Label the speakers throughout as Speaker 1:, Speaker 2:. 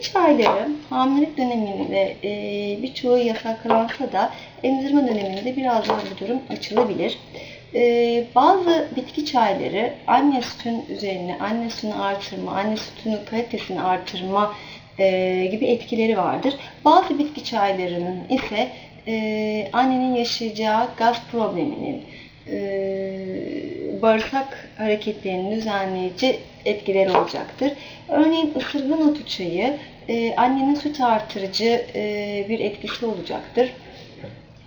Speaker 1: Bitki çayları hamilelik döneminde e, birçoğu yasaklansa da emzirme döneminde biraz daha bu durum açılabilir. E, bazı bitki çayları anne sütün üzerine anne sütünü artırma, anne sütünün kalitesini artırma e, gibi etkileri vardır. Bazı bitki çaylarının ise e, annenin yaşayacağı gaz probleminin, e, bağırsak hareketlerinin düzenleyici etkileri olacaktır. Örneğin ısırgan otu çayı e, annenin süt artırıcı e, bir etkisi olacaktır.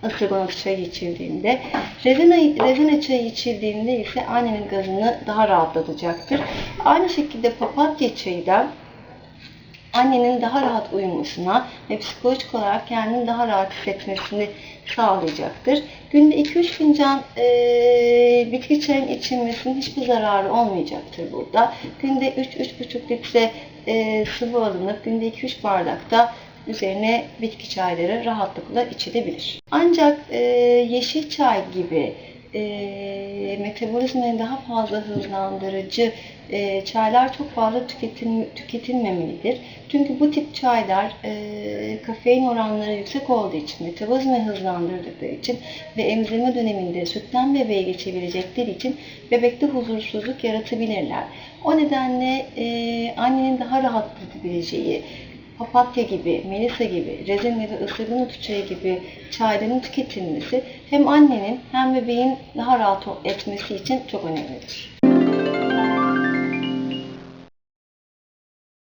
Speaker 1: Isırgan otu çayı içildiğinde. Rezene, rezene çayı içildiğinde ise annenin gazını daha rahatlatacaktır. Aynı şekilde papatya çayı da annenin daha rahat uyumasına ve psikolojik olarak kendini daha rahat hissetmesini sağlayacaktır. Günde 2-3 fincan e, bitki çayının içilmesinin hiçbir zararı olmayacaktır burada. Günde 3-3,5 litre e, sıvı alınıp günde 2-3 bardakta üzerine bitki çayları rahatlıkla içilebilir. Ancak e, yeşil çay gibi e, metabolizmayı daha fazla hızlandırıcı e, çaylar çok fazla tüketil, tüketilmemelidir. Çünkü bu tip çaylar e, kafein oranları yüksek olduğu için, metabolizmayı hızlandırdıkları için ve emzirme döneminde sütten bebeğe geçebilecekleri için bebekte huzursuzluk yaratabilirler. O nedenle e, annenin daha rahatlatabileceği, papatya gibi, melisa gibi, rezin ya da ısırgan otu çayı gibi çayların tüketilmesi hem annenin hem bebeğin daha rahat etmesi için çok önemlidir.